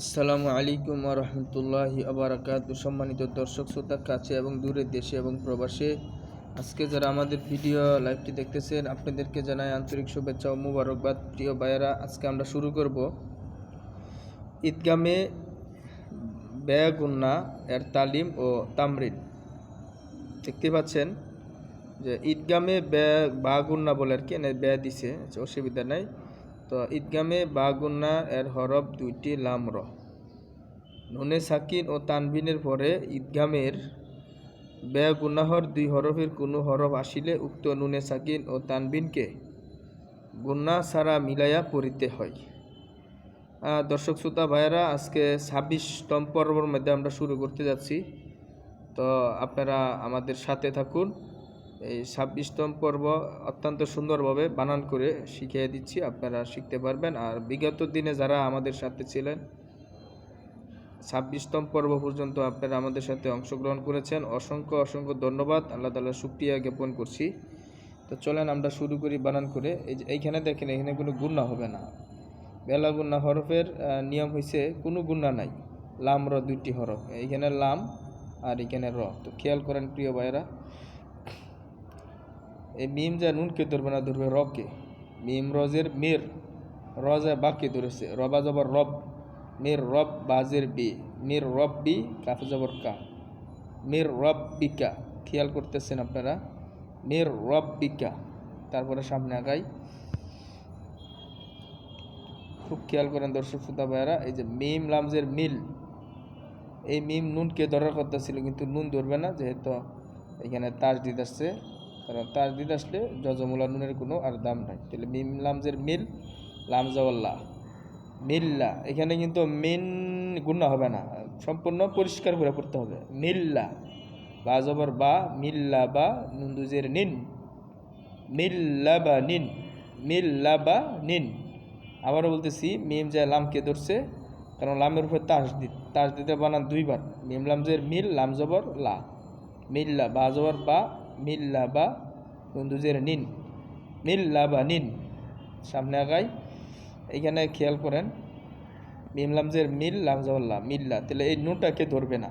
আসসালামু আলাইকুম রহমতুল্লাহি আবরাকাত। সম্মানিত দর্শক, শ্রোতা, কাছে এবং দূরের দেশে এবং প্রবাসে, আজকে যারা আমাদের ভিডিও লাইভটি দেখতেছেন, আপনাদেরকে জানাই আন্তরিক শুভেচ্ছা ও মুবারকবাদ। প্রিয় ভাইয়েরা, আজকে আমরা শুরু করব ঈদগামে ব্যয়গুন্না এর তালিম ও তামরিন। দেখতে পাচ্ছেন যে ঈদগামে ব্যয় বাগুন্না বলে আর কি ব্যয় দিছে, অসুবিধা নাই। তো ঈদগামে বাগুন্না এর হরফ দুইটি লাম লামর নুনে সাকিন ও তানবিনের পরে ঈদগামের ব্যয় গুনাহর দুই হরফের কোনো হরফ আসিলে উক্ত নুনে সাকিন ও তানবিনকে গুন্না সারা মিলাইয়া পড়িতে হয়। দর্শক শ্রোতা ভাইয়েরা, আজকে ছাব্বিশতম পর্বর মধ্যে আমরা শুরু করতে যাচ্ছি। তো আপনারা আমাদের সাথে থাকুন। এই ছাব্বিশতম পর্ব অত্যন্ত সুন্দরভাবে বানান করে শিখিয়ে দিচ্ছি, আপনারা শিখতে পারবেন। আর বিগত দিনে যারা আমাদের সাথে ছিলেন, ছাব্বিশতম পর্ব পর্যন্ত আপনারা আমাদের সাথে অংশগ্রহণ করেছেন। অসংখ্য অসংখ্য ধন্যবাদ। আল্লাহ তালা শুক্রিয়া জ্ঞাপন করছি। তো চলেন আমরা শুরু করি বানান করে। এই এইখানে দেখেন, এখানে কোনো গুণা হবে না। বেলা গুণা হরফের নিয়ম হয়েছে কোনো গুণা নাই। লাম র দুইটি হরফ, এইখানে লাম আর এখানে র। তো খেয়াল করেন প্রিয় ভাইয়েরা এই মিম যা নুনকে ধরবে না ধরবে রকে মিম রজের মির, রজা বাকে ধরেছে? রবা জবর রব, মির রব বাজের বি, মির রব বি কাফ জবর কা। মির রব বিকা খেয়াল করতেছেন আপনারা? মির রব বিকা তারপরে সামনে আগাই। খুব খেয়াল করেন দর্শক শ্রোতা ভাইয়ারা, এই যে মিম লামজের মিল, এই মিম নুনকে ধরার কথা ছিল, কিন্তু নুন ধরবে না, যেহেতু এখানে তাস দিতে আসছে কারণ তাজ দিদ আসলে জজমুলা নুনের কোনো আর দাম নাই। তাহলে মিম লামজের মিল লামজাওয়াল্লা মিল্লা, এখানে কিন্তু মিন গুণা হবে না। সম্পূর্ণ পরিষ্কার করে পড়তে হবে। মিল্লা, বা জবর বা, মিল্লা বা নুন্দুজের নিন। মিল্লা বা নিন, মিল্লা বা নিন। আবারও বলতেছি, মিম যায় লামকে ধরছে, কারণ লামের উপরে তাস দি, তাস দিতে বানান দুইবার। মিম লামজের মিল লাম জবর লা। মিল্লা, বা জবর বা মিল্লা বা নুন্দুজের নিন। মিল্লা বা নিন। সামনে আগাই। এইখানে খেয়াল করেন। মিম লামজের মিল লামজাউল্লাহ মিল্লা। তাহলে এই নুনটাকে ধরবে না?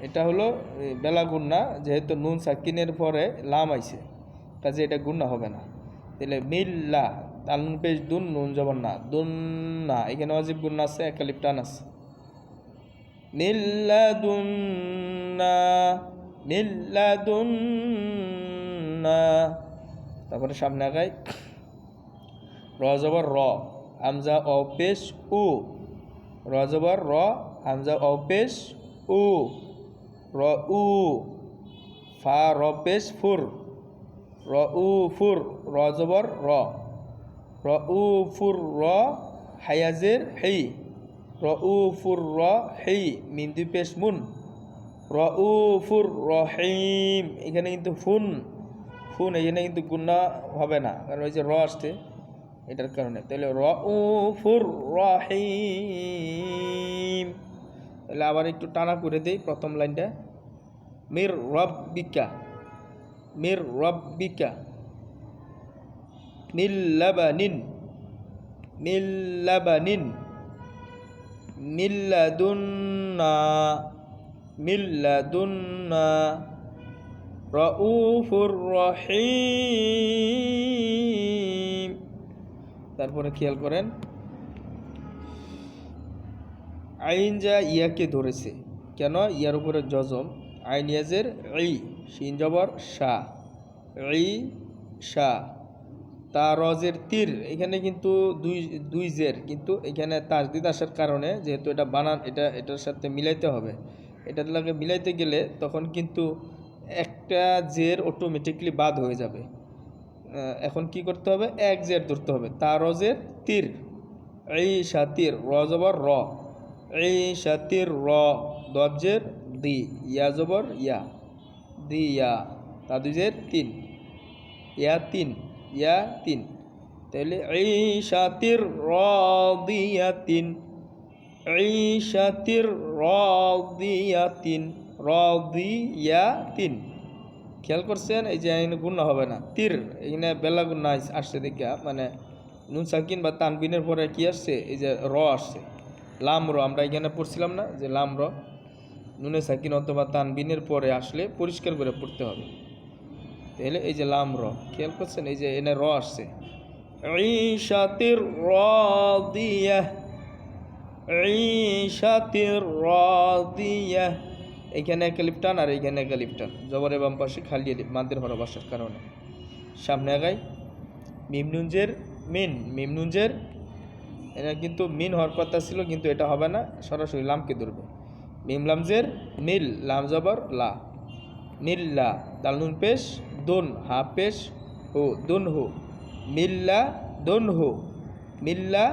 এটা হলো বেলা গুন্না যেহেতু নুন সাকিনের পরে লাম আইছে। কাজে এটা গুন্না হবে না। তাহলে মিল্লা তাল নুন পেশ, দুন, নুন জবর না। দুন না, এখানে অজিব গুন্না আছে একালিপ টান আছে। মিল্লা দুন্না তারপরে সামনে আগায় র জবর র আমজা অপেশ উ। র জবর র আমজা অপেশ উ। র উ, ফা, র পেশ ফুর। র উ ফুর, র জবর র। র উ ফুর র, হায়াজের হেই। র উ ফুর র হেই মিন্দু পেশ মুন। র উ ফুর রহিম। এখানে কিন্তু ফুন ফুন এখানে কিন্তু গুন্না হবে না, কারণ ওই যে র আসছে এটার কারণে। তাহলে র উ ফুর রহিম। তাহলে আবার একটু টানা করে দেই প্রথম লাইনটা। মির রব্বিকা মির রব্বিকা। মিল্লাবানিন মিল্লাবানিন মিল্লাদুন্না। মিল্লাদুন্না রউফুর রহিম। তারপরে খেয়াল করেন? আইন যা ইয়াকে ধরেছে। কেন? ইয়ার উপরে জজম আইন ইয়াজের ই, শিন জবর শাহ ই শাহ তারজের তীর। এখানে কিন্তু দুই দুই জের। কিন্তু এখানে তাজদিদ আসার কারণে যেহেতু এটা বানান, এটা, এটার সাথে মিলাইতে হবে। এটার লাগে মিলাইতে গেলে তখন কিন্তু একটা জের অটোমেটিকলি বাদ হয়ে যাবে। এখন কি করতে হবে? এক জের ধরতে হবে। তারজের তীর। এই সাতির র জবর র। এই সাতির র। দবজের দি। ইয়া জবর ইয়া। দি, ইয়া। তাদুজের তিন। ইয়া তিন। ইয়া তিন। তাহলে ঈশাতির রাদিয়াতিন ঈশাতির রাদিয়াতিন রাদিয়াতিন। খেয়াল করছেন? এই যে এখানে গুণা হবে না। তীর এখানে বেলা গুণা আসছে দেখা মানে নুন, সাকিন বা তানবিনের পরে কি আসছে? এই যে র আসছে। লাম র, আমরা এখানে পড়ছিলাম না? যে লাম র, নুনে, সাকিন অথবা তানবিনের পরে আসলে পরিষ্কার করে পড়তে হবে। তাহলে এই যে লাম র, খেয়াল করছেন? এই যে এনে র আসছে। ঈশাতির ঈশাতির রাদিয়াহ এখানে একটা লিপটান আর এখানে একটা লিপটান জবরে বাম পাশে খালি লিপ মাদের হরফ আসার কারণে। সামনে আগাই। মিমনুঞ্জের মিন। মিমনুঞ্জের এটা কিন্তু মিন হওয়ার কথা ছিল, কিন্তু এটা হবে না। সরাসরি লামকে ধরবে। মিম লামজের মিল, লাম জবর, লা। মিল্লা দাল নুন পেশ, দুন, হা পেশ, হো, দুন হো। মিল্লা দুন হো। মিল্লা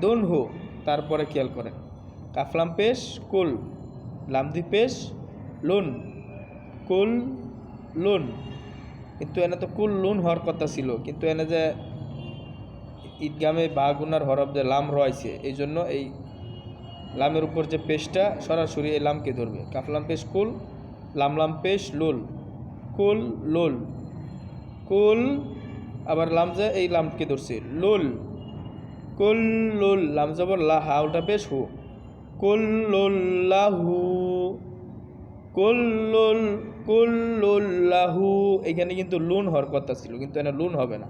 দুন হো। তারপরে খেয়াল করেন। কাফলাম পেশ, কুল। লামদি পেশ, লুন। কুল, লুন। কিন্তু এনে তো কুল, লুন হওয়ার কথা ছিল। কিন্তু এনে যে ঈদগামে বা গুনার হরফ যে লাম রয়েছে, এই জন্য এই লামের উপর যে পেশটা, সরাসরি এই লামকে ধরবে। কাফলাম পেশ, কুল। লাম লাম পেশ, লুল। কুল লুল। কুল, আবার লাম যে এই লামকে ধরছে। লুল। কুল লুল লাম জবর লা হাউলটা পেশ হু। কুল লাহু কুল্লুল, কুল্লুল্লাহু। এখানে কিন্তু লুন হওয়ার কথা ছিল, কিন্তু এখানে লুন হবে না।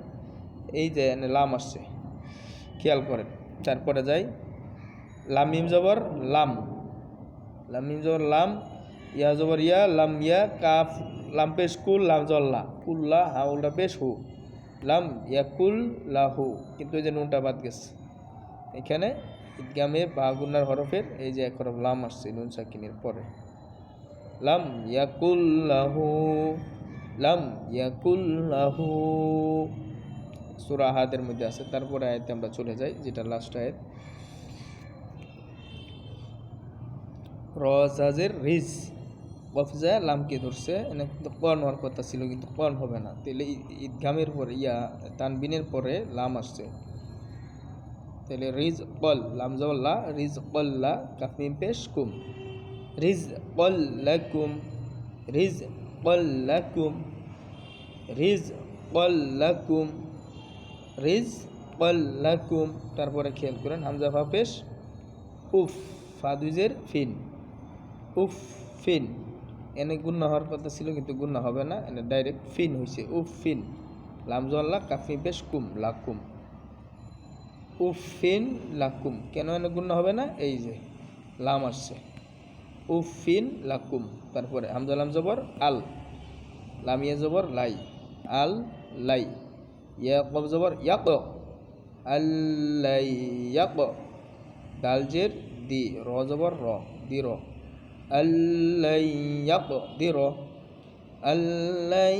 এই যে এনে লাম আসছে, খেয়াল করেন। তারপরে যাই লাম লামিম জবর লাম। লামিম জবর লাম, ইয়া জবর ইয়া, লাম ইয়া, কাফ, লাম পেশ কুল, লাম জল্লা। কুল্লা হাউলটা পেশ হু। লাম ইয়াকুল লাহু কিন্তু এই যে নুনটা বাদ গেছে। এখানে ঈদগামে বাগুনার হরফের এই যে এক হরফ লাম আসছে নুন সাকিনের পরে। লাম ইয়াকুল লাহু লাম ইয়াকুল্লাহু সূরা আহাদের মধ্যে আছে। তারপরে আয়াতে আমরা চলে যাই, যেটা লাস্ট আয়াত। রজাজের রিজ। গফজা লামকে ধরছে, এনে কিন্তু কন হওয়ার কথা ছিল, কিন্তু কন হবে না। তাহলে ঈদগামের পরে, ইয়া, তানবিনের পরে লাম আসছে। তাহলে রিজ কল লাম জবল্লা রিজ কল্লা কাফমিম পেশ কুম রিজ কল্লাকুম রিজ কল্লাকুম রিজ কল্লাকুম রিজ কল্লাকুম তারপরে খেয়াল করেন, হামজা ফা পেশ, উফ ফাদুজের ফিন, উফ, ফিন। এনে গুন্না হওয়ার কথা ছিল, কিন্তু গুন্না হবে না। এনে ডাইরেক্ট ফিন হয়েছে উফ, ফিন। লাম লামজল্লা কাফি পেশ কুম লাকুম উফিন লাকুম কেন এনে গুন্না হবে না? এই যে, লাম আসছে। ফিন লাকুম তারপরে হামজা লাম জবর, আল। লামিয়া জবর, লাই। আল, লাই। ইয়া কব জবর ইয়াক আল্লাই ইয়াক দাল, জের, দি। র জবর, র, দি, র। আল্লাই ইয়াক দি র আল্লাই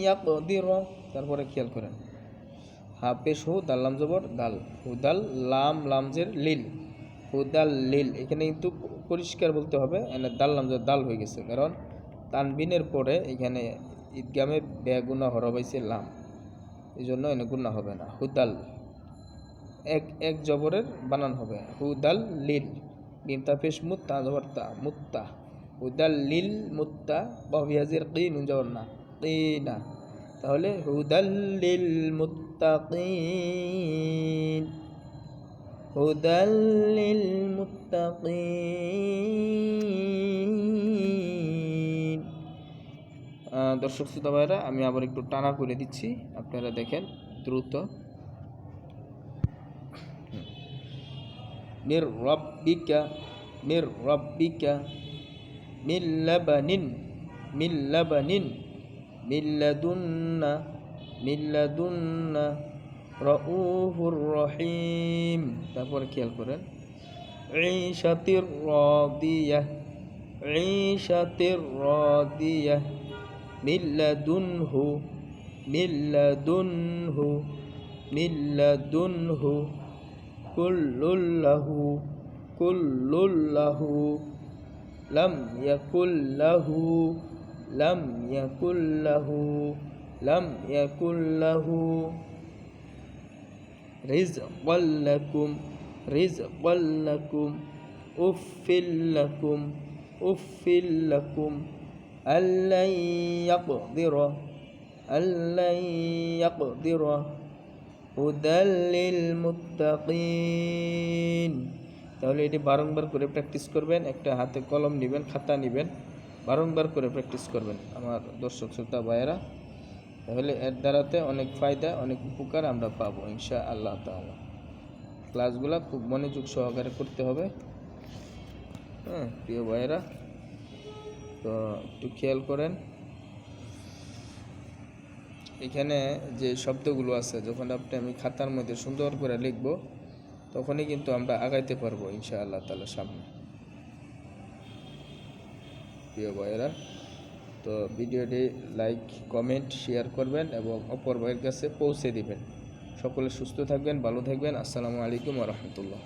ইয়াক তারপরে খেয়াল করেন। হাফেশ হু দাল্লাম জবর, দাল। হুদাল লাম লামজের লিল। হুদাল লিল। এখানে কিন্তু পরিষ্কার বলতে হবে এখানে দাল লামজের দাল হয়ে গেছে। কারণ তানবিনের পরে এখানে ঈদগামে বেগুনা হরবাইছে লাম। এই জন্য এনে গুণা হবে না। হুদাল। এক এক জবরের বানান হবে। হুদাল লিল। মিমতা পেশ মুত্তা জবর তা মুত্তা হুদাল লিল মুত্তা বাহিয়াজির কি নুন জবর না না তাহলে হুদাল্লিল মুত্তাকিন হুদাল্লিল মুত্তাকিন দর্শক শ্রোতা ভাইরা আমি আবার একটু টানা করে দিচ্ছি। আপনারা দেখেন দ্রুত। মির রব্বিকা মির রব্বিকা মিন লাবানিন মিন লাবানিন মিল্লাদুন্না মিল্লাদুন্না রউফুর রহিম তারপরে খেয়াল করেন। ঈশাতির রাদিয়াহ ঈশাতির রাদিয়াহ মিল্লাদুনহু মিল্লাদুনহু মিল্লাদুনহু كل له كل له. لم يكن له لم يكن له لم يكن له. رزقا لكم رزقا لكم. أف لكم أف لكم. ألن يقدر ألن يقدر. হুদাল মুত্তাকিন তাহলে এটি বারংবার করে প্র্যাকটিস করবেন, একটা হাতে কলম নেবেন, খাতা নেবেন, বারংবার করে প্র্যাকটিস করবেন, আমার দর্শক শ্রোতা ভাইয়েরা। তাহলে এর দ্বারাতে অনেক ফায়দা, অনেক উপকার আমরা পাবো ইনশা আল্লাহ তালা ক্লাসগুলো খুব মনোযোগ সহকারে করতে হবে। হ্যাঁ প্রিয় ভাইয়েরা, তো একটু খেয়াল করেন। এখানে যে শব্দগুলো আছে, যখন আপনি আমি খাতার মধ্যে সুন্দর করে লিখব, তখনই কিন্তু আমরা আগাইতে পারব ইনশা আল্লাহ তালার সামনে। প্রিয় ভাইয়েরা, তো ভিডিওটি লাইক, কমেন্ট, শেয়ার করবেন এবং অপর ভাইয়ের কাছে পৌঁছে দিবেন। সকলে সুস্থ থাকবেন, ভালো থাকবেন। আসসালামু আলাইকুম রহমতুল্লাহ।